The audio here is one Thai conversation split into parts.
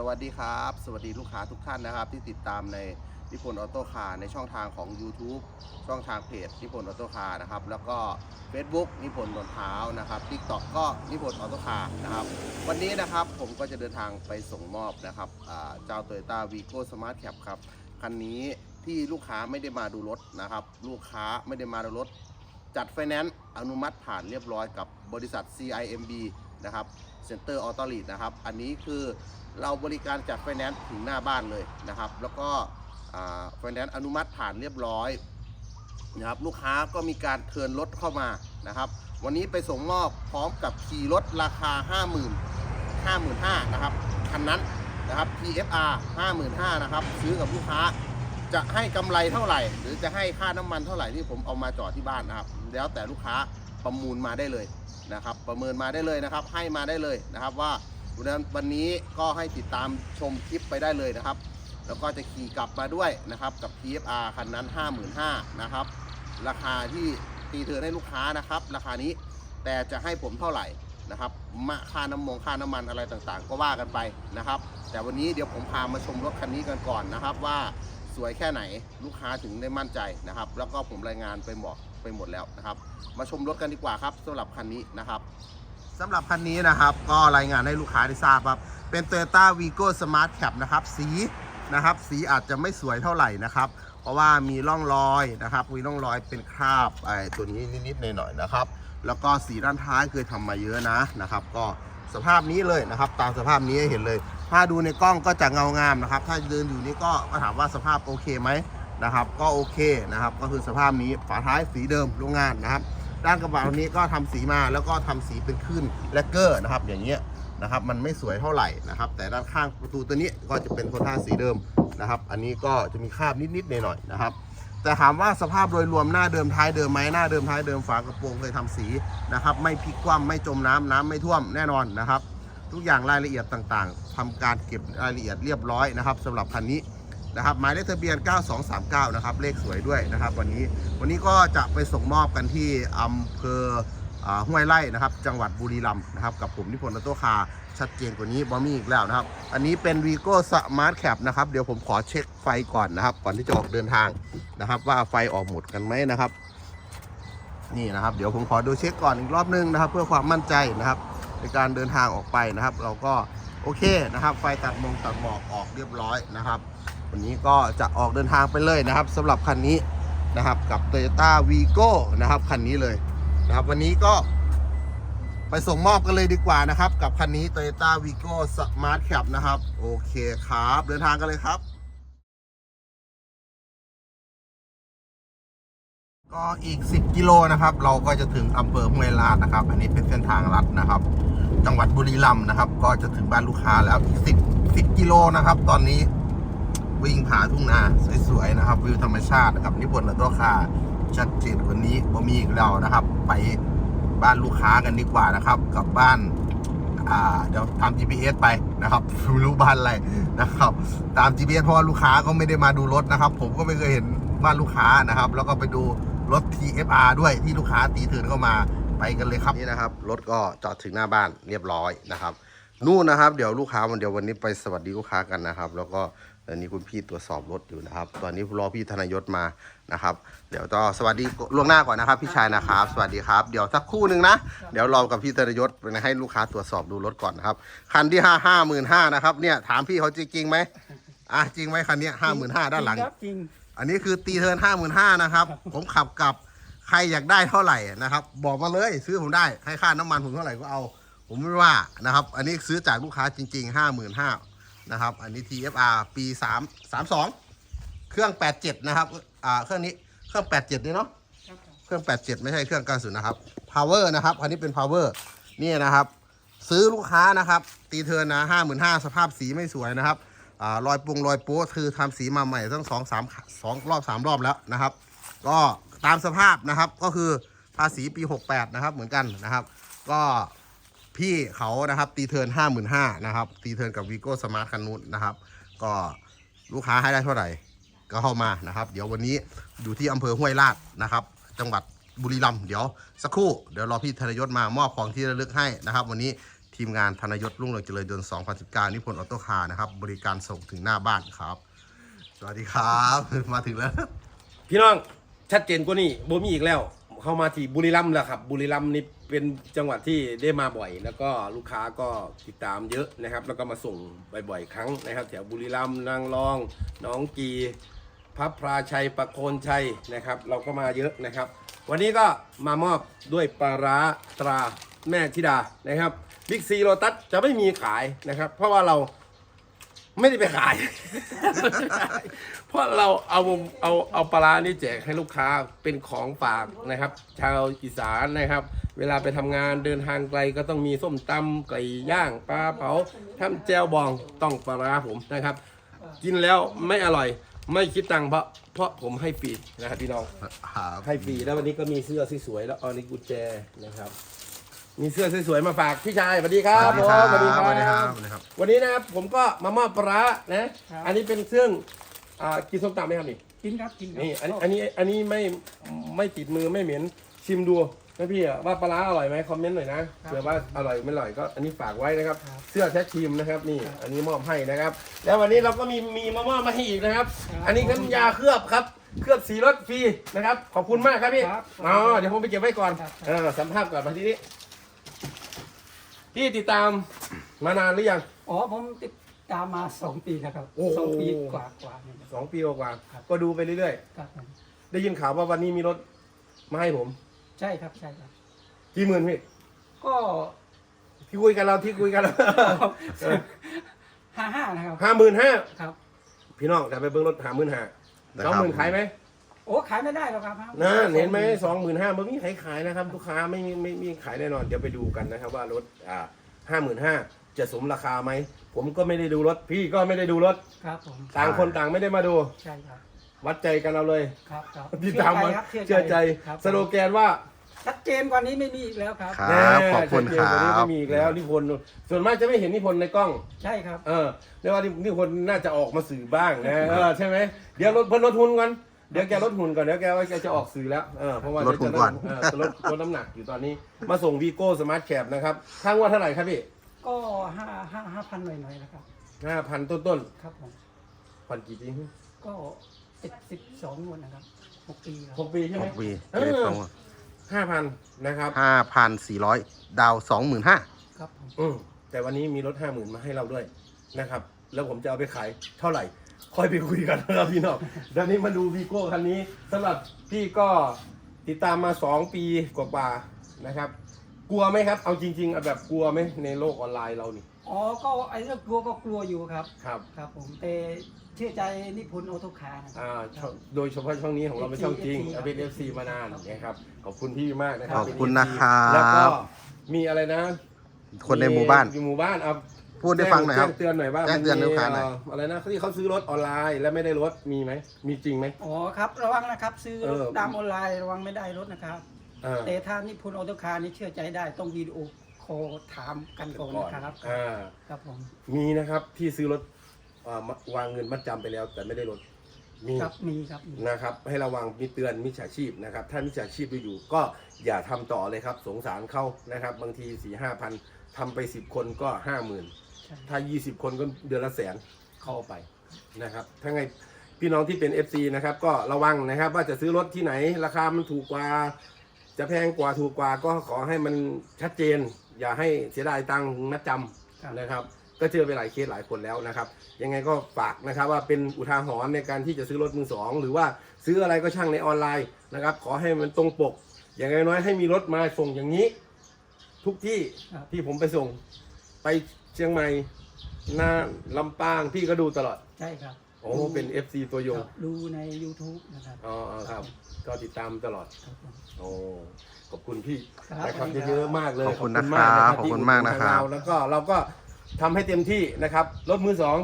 สวัสดีครับ สวัสดีลูกค้าทุกท่านนะครับ ที่ติดตามในนิพนธ์ออโต้คาร์ในช่องทางของ YouTube ช่องทางเพจนิพนธ์ออโต้คาร์นะครับ แล้วก็ Facebook นิพนธ์นนเท้านะครับ TikTok ก็นิพนธ์ออโต้คาร์นะครับ วันนี้นะครับผมก็จะเดินทางไปส่งมอบนะครับเจ้า Toyota Vigo Smart Cap ครับคันนี้ที่ลูกค้าไม่ได้มาดูรถนะครับ ลูกค้าไม่ได้มาดูรถ จัดไฟแนนซ์อนุมัติผ่านเรียบร้อยกับบริษัท CIMB นะครับ Center Auto Lead นะครับ อันนี้คือ เราบริการจัดไฟแนนซ์ถึงหน้าบ้านเลยนะครับ แล้วก็ไฟแนนซ์อนุมัติผ่านเรียบร้อยนะครับลูกค้าก็มีการเทินรถเข้ามานะครับ วันนี้ไปส่งมอบพร้อมกับขี่รถราคา 50,000 55,000นะครับคันนั้นนะครับ TFR 55,000นะครับซื้อกับลูกค้าจะให้กำไรเท่าไหร่ หรือจะให้ค่าน้ำมันเท่าไหร่ที่ผมเอามาจอดที่บ้านนะครับ แล้วแต่ลูกค้าประมูลมาได้เลยนะครับ ประเมินมาได้เลยนะครับ ให้มาได้เลยนะครับว่า วันนี้ก็ให้ติดตามชมคลิปไปได้เลยนะครับ แล้วก็จะขี่กลับมาด้วยนะครับกับ TFR คันนั้น 55,000นะครับ ราคาที่ตีเทิร์นให้ลูกค้านะครับ ราคานี้แต่จะให้ผมเท่าไหร่นะครับมาค่าน้ำมงค่าน้ำมันอะไรต่างๆ ก็ว่ากันไปนะครับ แต่วันนี้เดี๋ยวผมพามาชมรถคันนี้กันก่อนนะครับ ว่าสวยแค่ไหนลูกค้าถึงได้มั่นใจนะครับ แล้วก็ผมรายงานไปหมดไปหมดแล้วนะครับ มาชมรถกันดีกว่าครับสำหรับคันนี้นะครับ สำหรับคันนี้นะครับ ก็รายงานให้ลูกค้าได้ทราบครับ เป็น Toyota Vigo Smart Cap นะครับ สีนะครับ สีอาจจะไม่สวยเท่าไหร่นะครับ เพราะว่ามีร่องรอยนะครับ มีร่องรอยเป็นคราบไอ้ตัวนี้นิดๆหน่อยๆนะครับ แล้วก็สีด้านท้ายเคยทำมาเยอะนะนะครับ ก็สภาพนี้เลยนะครับ ตามสภาพนี้เห็นเลย ถ้าดูในกล้องก็จะเงางามนะครับ ถ้าเดินอยู่นี่ก็ก็ถามว่าสภาพโอเคไหมนะครับ ก็โอเคนะครับ ก็คือสภาพนี้ฝาท้ายสีเดิมโรงงานนะครับ ด้านกระบะตรงนี้ก็ทำสีมาแล้วก็ทำสีเป็นขึ้นแลกเกอร์นะครับ อย่างเงี้ยนะครับ มันไม่สวยเท่าไหร่นะครับ แต่ด้านข้างประตูตัวนี้ก็จะเป็นโคท่าสีเดิมนะครับ อันนี้ก็จะมีคราบนิดๆหน่อยๆนะครับ แต่ถามว่าสภาพโดยรวมหน้าเดิมท้ายเดิมไหมหน้าเดิมท้ายเดิมฝากระโปรงเคยทำสีนะครับ ไม่พลิกคว่ำไม่จมน้ำน้ำไม่ท่วมแน่นอนนะครับ ทุกอย่างรายละเอียดต่างๆทำการเก็บรายละเอียดเรียบร้อยนะครับสำหรับคันนี้ นะครับหมายเลขทะเบียน 9239 นะครับ เลขสวยด้วยนะครับ วันนี้วันนี้ก็จะไปส่งมอบกันที่อำเภอห้วยไร่นะครับ จังหวัดบุรีรัมย์นะครับ กับผมนิพนธ์อโตคาชัดเจนกว่านี้บอมี่อีกแล้วนะครับ อันนี้เป็น Vigo Smart Cap นะครับ เดี๋ยวผมขอเช็คไฟก่อนนะครับ ก่อนที่จะออกเดินทางนะครับ ว่าไฟออกหมดกันไหมนะครับ นี่นะครับ เดี๋ยวผมขอดูเช็คก่อนอีกรอบนึงนะครับ เพื่อความมั่นใจนะครับ ในการเดินทางออกไปนะครับ เราก็โอเคนะครับ ไฟตัดมงตัดหมอกออกเรียบร้อยนะครับ วันนี้ก็จะออกเดินทางไปเลยนะครับสำหรับคันนี้นะครับกับ Toyota Vigo นะครับคันนี้เลยนะครับวันนี้ก็ไปส่งมอบกันเลยดีกว่านะครับ กับคันนี้ Toyota Vigo Smart Cap นะครับ โอเคครับ เดินทางกันเลยครับ ก็อีก 10 กิโลนะครับ เราก็จะถึงอำเภอห้วยลาดนะครับ อันนี้เป็นเส้นทางลัดนะครับ จังหวัดบุรีรัมย์นะครับ ก็จะถึงบ้านลูกค้าแล้วอีก 10 10กิโลนะครับ ตอนนี้ วิ่งผ่าทุ่งนาสวยๆนะครับ วิวธรรมชาตินะครับนิพนธ์และตัวคาชัดเจนวันนี้บ่มีอีกแล้วนะครับ ไปบ้านลูกค้ากันดีกว่านะครับ กับบ้านอ่าเดี๋ยวตาม GPS ไปนะครับไม่รู้บ้านอะไรนะครับ ตาม GPS เพราะว่าลูกค้าก็ไม่ได้มาดูรถนะครับ ผมก็ไม่เคยเห็นบ้านลูกค้านะครับ แล้วก็ไปดูรถ TFR ด้วยที่ลูกค้าตีถืนเข้ามาไปกันเลยครับนี่นะครับ รถก็จอดถึงหน้าบ้านเรียบร้อยนะครับนู่นนะครับ เดี๋ยวลูกค้าวันเดียววันนี้ไปสวัสดีลูกค้ากันนะครับ แล้วก็ ตอนนี้คุณพี่ตรวจสอบรถอยู่นะครับ ตอนนี้รอพี่ธนยศมานะครับ เดี๋ยวก็สวัสดีล่วงหน้าก่อนนะครับ พี่ชายนะครับ สวัสดีครับ เดี๋ยวสักครู่หนึ่งนะ เดี๋ยวรอกับพี่ธนยศให้ลูกค้าตรวจสอบดูรถก่อนนะครับ คันที่ห้าห้าหมื่นห้านะครับ เนี่ยถามพี่เขาจริงๆไหมอะจริงไหมคันเนี้ห้าหมื่นห้าด้านหลังครับจริง อันนี้คือตีเทิร์นห้าหมื่นห้านะครับ ผมขับกลับใครอยากได้เท่าไหร่นะครับ บอกมาเลยซื้อผมได้ให้ค่าน้ำมันผมเท่าไหร่ก็เอา ผมไม่ว่านะครับ อันนี้ซื้อจากลูกค้าจริงๆห้าหมื่นห้า นะครับ อันนี้ TFR ปีสามสามสองเครื่องแปดเจ็ดนะครับ อ่า เครื่องนี้ เครื่องแปดเจ็ดนี่เนาะ เครื่อง 87 ไม่ใช่เครื่อง90นะครับ power นะครับอันนี้เป็น power นี่นะครับ ซื้อลูกค้านะครับ ตีเทิร์นนะ55,000สภาพสีไม่สวยนะครับ อ่ารอยปรุงรอยโป๊ะคือทำสีมาใหม่ตั้งสองสามสองรอบสามรอบแล้วนะครับ ก็ตามสภาพนะครับ ก็คือภาษีปี 68 นะครับ เหมือนกันนะครับ ก็ พี่เขานะครับตีเทิร์น55,000นห้านะครับ ตีเทิร์นกับ Vigo Smart คันนู้นนะครับ ก็ลูกค้าให้ได้เท่าไหร่ ก็เข้ามานะครับ เดี๋ยววันนี้อยู่ที่อำเภอห้วยลาดนะครับ จังหวัดบุรีรัมย์เดี๋ยวสักครู่เดี๋ยวรอพี่ธนยศมามอบของที่ระลึกให้นะครับ วันนี้ทีมงานธนยศรุ่งเรืองเจริญยนต์2019นิพนธ์ออโต้คาร์นะครับ บริการส่งถึงหน้าบ้านครับ สวัสดีครับ มาถึงแล้ว พี่น้องชัดเจนกว่านี้บ่มีอีกแล้ว เข้ามาที่บุรีรัมย์แล้วครับบุรีรัมย์นี่เป็นจังหวัดที่ได้มาบ่อย แล้วก็ลูกค้าก็ติดตามเยอะนะครับ แล้วก็มาส่งบ่อยๆครั้งนะครับ แถวบุรีรัมย์นางรองหนองกีพระพราชัยประโคนชัยนะครับ เราก็มาเยอะนะครับ วันนี้ก็มามอบด้วยปลาร้าตราแม่ธิดานะครับบิ๊กซีโรตัสจะไม่มีขายนะครับ เพราะว่าเรา ไม่ได้ไปขาย เพราะเราเอาเอาเอาปลาร้านี่แจกให้ลูกค้าเป็นของฝากนะครับ ชาวอีสานนะครับ เวลาไปทำงานเดินทางไกลก็ต้องมีส้มตำไก่ย่างปลาเผาทำแจวบองต้องปลาร้าผมนะครับ กินแล้วไม่อร่อยไม่คิดตังค์เพราะเพราะผมให้ฟรีนะครับพี่น้องครับให้ฟรีแล้ววันนี้ก็มีเสื้อสวยๆแล้วเอานี่กุญแจนะครับ มีเสื้อสวยๆมาฝากพี่ชายสวัสดีครับสวัสดีคผมรับสวัสดีครับสวัสดีครับ วันนี้นะครับผมก็มามอบปลาร้านะครับอันนี้เป็นเครื่องอ่ากินส้มตำไหมครับนี่กินครับกินครับนี่อันนี้อันนี้อันนี้ไม่ไม่ติดมือไม่เหม็นชิมดูนะพี่อะว่าปลาร้าอร่อยไหมคอมเมนต์หน่อยนะเผื่อว่าอร่อยไม่อร่อยก็อันนี้ฝากไว้นะครับ เสื้อแท็กทีมนะครับนี่ อันนี้มอบให้นะครับ แล้ววันนี้เราก็มีมีมามอบมาให้อีกนะครับ อันนี้น้ำยาเคลือบครับเคลือบสีรถฟรีนะครับ ขอบคุณมากครับพี่อ๋อเดี๋ยวผมไปเก็บไว้ก่อนเออสัมภาษณ์ก่อนมาที่นี้ พี่ติดตามมานานหรือยัง อ๋อผมติดตามมาสองปีแล้วครับโอ้โห สองปีกว่ากว่าๆนี่ครับสองปีกว่าครับ ๆก็ดูไปเรื่อยครับผมๆ ได้ยินข่าวว่าวันนี้มีรถมาให้ผม ใช่ครับใช่ครับ กี่หมื่นพี่ ก็ที่คุยกันเราที่คุยกันเราห้าห้านะครับห้าหมื่นห้า ครับ พี่น้องแต่ไปเบิ้งรถหาหมื่นห้านะสองครับหมื่นขายไหม โอ้ขายไม่ได้หรอกครับนั่นเห็นไหมสองหมื่นห้าไม่มีใครขายนะครับลูกค้าไม่มีไม่มีขายแน่นอน เดี๋ยวไปดูกันนะครับว่ารถอ่าห้าหมื่นห้าจะสมราคาไหม ผมก็ไม่ได้ดูรถ พี่ก็ไม่ได้ดูรถ ครับผมต่างคนต่างไม่ได้มาดู ใช่ครับ วัดใจกันเอาเลยครับครับที่ตามมาครับเชื่อใจครับสโลแกนว่าชัดเจนกว่านี้ไม่มีอีกแล้วครับครับขอบคุณคแน่รัชัดเจนกว่านี้บไม่มีอีกแล้วนิพนธ์ส่วนมากจะไม่เห็นนิพนธ์ในกล้อง ใช่ครับ เออเรียกว่านิพนธ์น่าจะออกมาสื่อบ้างนะเออใช่ไหมเดี๋ยวลดเพิ่นลดหุ่นก่อน เดี๋ยวแกลดหุ่นก่อนเดี๋ยวแกว่าแกจะออกสื่อแล้วเออเพราะว่าลดหุ่นก่อนเดี๋ยวจะลดเออลดลดน้ำหนักอยู่ตอนนี้ มาส่งวีโก้สมาร์ทแคปนะครับค่างวดเท่าไหร่ครับพี่ก็ห้าห้าห้าพันหน่อยๆนะครับ ห้าพันต้นครับผม ๆผ่อนกี่ปีก็เจ็ดสิบสองงวดนะครับหกปีครับหกปีใช่ไหหมกปีเออห้าพันนะครับห้าพันสี่ร้อยดาวสองหมื่นห้าครับผมอืมแต่วันนี้มีรถห้าหมื่นมาให้เราด้วยนะครับ แล้วผมจะเอาไปขายเท่าไหร่ ค่อยไปคุยกันนะครับพี่น้องเดี๋ยวนี้มาดูวีโก้คันนี้สำหรับพี่ก็ติดตามมาสองปีกว่าๆนะครับ กลัวไหมครับ เอาจริงๆเอาแบบกลัวไหมในโลกออนไลน์เรานี่อ๋อ ก็ไอ้เรื่องกลัวก็กลัวอยู่ครับ ครับ ครับผมแต่เชื่อใจนิพนธ์ออโตคาร์นะครัอ่าคช่รัอบ งโดยเฉพาะช่องนี้ของเราเป็นช่องจริง FC เอาเป็นเอฟซีมานานนะครับขอบคุณพี่มากนะครัขบอบเป็นคุณ FC นะครับ แล้วก็มีอะไรนะคนในหมู่บ้าน อยู่หมู่บ้านเอา พูดให้ฟังหน่อยครับ แจ้เตือนหน่อยว่าแจ้งเตือนลูกค้าหน่อย เอะไรนะที่เขาซื้อรถออนไลน์แล้วไม่ได้รถมีไหมมีจริงไหม อ๋อครับระวังนะครับ ซื้อเออ ตามออนไลน์ระวังไม่ได้รถนะครับ อ่าแต่ถ้านิพนธ์ออโตคาร์นี่เชื่อใจได้ต้องวิดีโอคอลถามกันก่อนนะครับอ่าครับผมมีนะครับที่ซื้อรถอ่าวางเงินมัดจำไปแล้ว แต่ไม่ได้รถมี ครับมีครับมี นะครับให้ระวังมีเตือนมิจฉาชีพนะครับถ้ามิจฉาชีพดูอยู่ก็อย่าทำต่อเลยครับ สงสารเข้านะครับ บางทีสี่ห้าพันทำไปสิบคนก็ห้าหมื่นใช่ ถ้า 20 คนก็เดือนละแสนเข้าไปนะครับถ้าไงพี่น้องที่เป็น FC นะครับก็ระวังนะครับว่าจะซื้อรถที่ไหนราคามันถูกกว่า จะแพงกว่าถูกกว่าก็ขอให้มันชัดเจน อย่าให้เสียดายตังค์มัดจครับำนะครับ ก็เจอไปหลายเคสหลายคนแล้วนะครับ ยังไงก็ฝากนะครับว่าเป็นอุทาหรณ์ในการที่จะซื้อรถมือสองหรือว่าซื้ออะไรก็ช่างในออนไลน์นะครับ ขอให้มันตรงปก อย่างน้อยๆให้มีรถมาส่งอย่างนี้ ทุกที่ครับที่ผมไปส่งไปเชียงใหม่น่านลำปางพี่ก็ดูตลอด ใช่ครับโอ้เป็น FC ตัวยง ครับดูใน YouTube นะครับ อ๋ออ๋อครับ ก็ติดตามตลอด ครับผม โอ้ขอบคุณพี่ครับนะครับสวัสดีครับ เยอะๆมากเลยขอบคุณมากนะครับที่ขอบคุณมากนะครับอุดหเาแล้วก็เราก็ทำให้เต็มที่นะครับรถมือสอง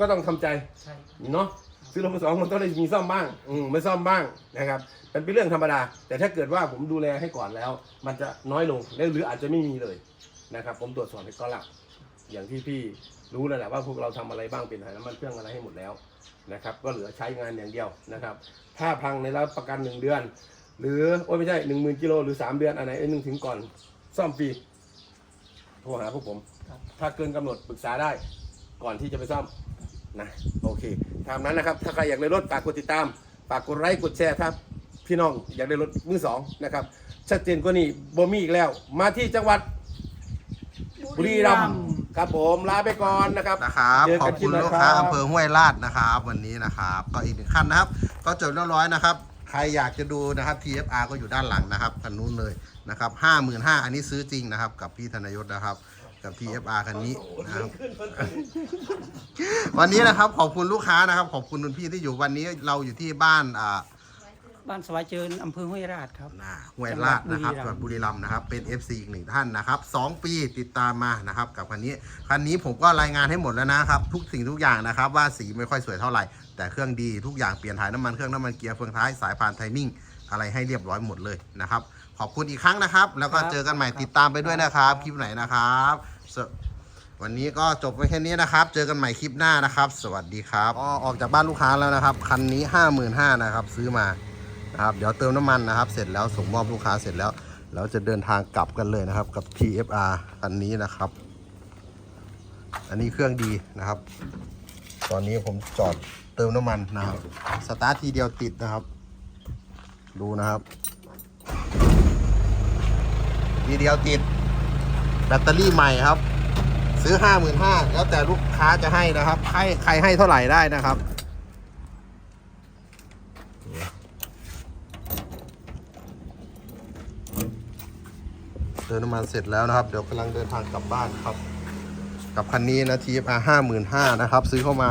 ก็ต้องทำใจใช่ครับเนาะซื้อรถมือสองมันต้องได้มีซ่อมบ้างอืมไม่ซ่อมบ้างนะครับมันเป็นเรื่องธรรมดา แต่ถ้าเกิดว่าผมดูแลให้ก่อนแล้ว มันจะน้อยลงหรืออาจจะไม่มีเลยนะครับ ผมตรวจสอบให้ก็ละ อย่างที่พี่รู้แล้วแหละว่าพวกเราทำอะไรบ้างเป็นถ่ายน้ำมันเครื่องอะไรให้หมดแล้วนะครับ ก็เหลือใช้งานอย่างเดียวนะครับ ถ้าพังในรับประกันหนึ่งเดือน หรือโอ้ยไม่ใช่หนึ่งหมื่นกิโลหรือสามเดือนอันไหนไอ้หนึ่งถึงก่อนซ่อมฟรีโทรหาพวกผมครับถ้าเกินกำหนดปรึกษาได้ก่อนที่จะไปซ่อมนะโอเคตามนั้นนะครับ ถ้าใครอยากได้รถฝากกดติดตามฝากกดไลค์กดแชร์ถ้าพี่น้องอยากได้รถมือสองนะครับชัดเจนกว่านี้บ่มีอีกแล้ว มาที่จังหวัดบุรีรัมย์ ครับผมลาไปก่อนนะครับนะครับเจอขอกับนคุณลิปหน้ลูกค้ารับอำเภอห้วยลาดนะครับ วันนี้นะครับ ก็อีกหนึ่งขั้นนะครับ ก็จบเรียบร้อยนะครับ ใครอยากจะดูนะครับ TFR ก็อยู่ด้านหลังนะครับคันนู้นเลยนะครับห้าหมื่นห้าอันนี้ซื้อจริงนะครับ กับพี่ธนยศนะครับกับ TFR คันนี้นะครับวันนี้นะครับขอบคุณลูกค้านะครับ ขอบคุณคุณพี่ที่อยู่วันนี้เราอยู่ที่บ้านอ่า บ้านสวายเจริญอำเภอห้วยราชครับน่าห้วยลาดนะครับจังหวัดบุรีรัมย์นะครับ เป็น FC อีกหนึ่งท่านนะครับสองปีติดตามมานะครับ กับคันนี้ คันนี้ผมก็รายงานให้หมดแล้วนะครับ ทุกสิ่งทุกอย่างนะครับ ว่าสีไม่ค่อยสวยเท่าไหร่ แต่เครื่องดีทุกอย่างเปลี่ยนถ่ายน้ำมันเครื่องน้ำมันเกียร์เฟืองท้ายสายพานไทมิ่งอะไรให้เรียบร้อยหมดเลยนะครับ ขอบคุณอีกครั้งนะครับ แล้วก็ครับเจอกันใหม่ติดตามไปด้วยนะครับ คลิปไหนนะครับสววันนี้ก็จบไปแค่นี้นะครับ เจอกันใหม่คลิปหน้านะครับ สวัสดีครับก็ออกจากบ้านลูกค้าแล้วนะครับ คันนี้ 55,000นะครับ ซื้อมา นะครับ เดี๋ยวเติมน้ำมันนะครับ เสร็จแล้วส่งมอบลูกค้าเสร็จแล้ว เราจะเดินทางกลับกันเลยนะครับ กับ TFR คันนี้นะครับ อันนี้เครื่องดีนะครับ ตอนนี้ผมจอดเติมน้ำมันนะครับ สตาร์ททีเดียวติดนะครับ ดูนะครับ ทีเดียวติด แบตเตอรี่ใหม่ครับ ซื้อ 55,000แล้วแต่ลูกค้าจะให้นะครับให้ใครให้เท่าไหร่ได้นะครับ เติมน้ำมันเสร็จแล้วนะครับ เดี๋ยวกำลังเดินทางกลับบ้านครับ กับคันนี้นะ TFR ห้าหมื่นห้านะครับ ซื้อเข้ามา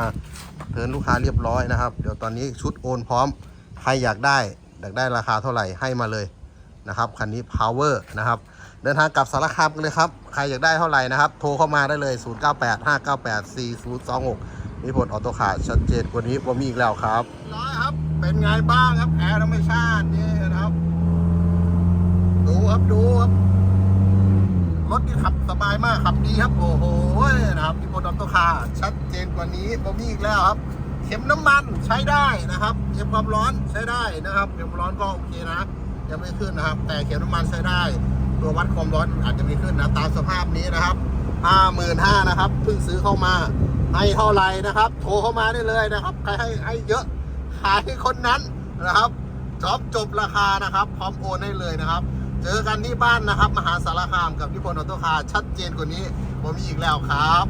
เทินลูกค้าเรียบร้อยนะครับ เดี๋ยวตอนนี้ชุดโอนพร้อม ใครอยากได้ อยากได้ราคาเท่าไหร่ให้มาเลยนะครับคันนี้ power นะครับ เดินทางกลับสารคามกันเลยครับ ใครอยากได้เท่าไหร่นะครับ โทรเข้ามาได้เลย 0 9 8 5 9 8 4 0 2 6 มีผลออโต้ขาดชัดเจนกว่านี้ว่ามีอีกแล้วครับร้อยครับ เป็นไงบ้างครับแอร์ธรรมชาตินี่นะครับ ดูครับ ดูครับ รถนี่ขับสบายมากขับดีครับ โอ้โหนะครับที่บนออโต้คาชัดเจนกว่านี้ผมมีอีกแล้วครับเข็มน้ำมันใช้ได้นะครับเข็มความร้อนใช้ได้นะครับเข็มความร้อนก็โอเคนะยังไม่ขึ้นนะครับ แต่เข็มน้ำมันใช้ได้ ตัววัดความร้อนอาจจะไม่ขึ้นนะตามสภาพนี้นะครับห้าหมื่นห้านะครับเพิ่งซื้อเข้ามาให้เท่าไหร่นะครับ โทรเข้ามาได้เลยนะครับใครให้ให้เยอะขายให้คนนั้นนะครับจอบจบราคานะครับ พร้อมโอนได้เลยนะครับ เจอกันที่บ้านนะครับ มหาสารคามกับพี่พลออโต้คาร์ชัดเจนกว่านี้ผมมีอีกแล้วครับ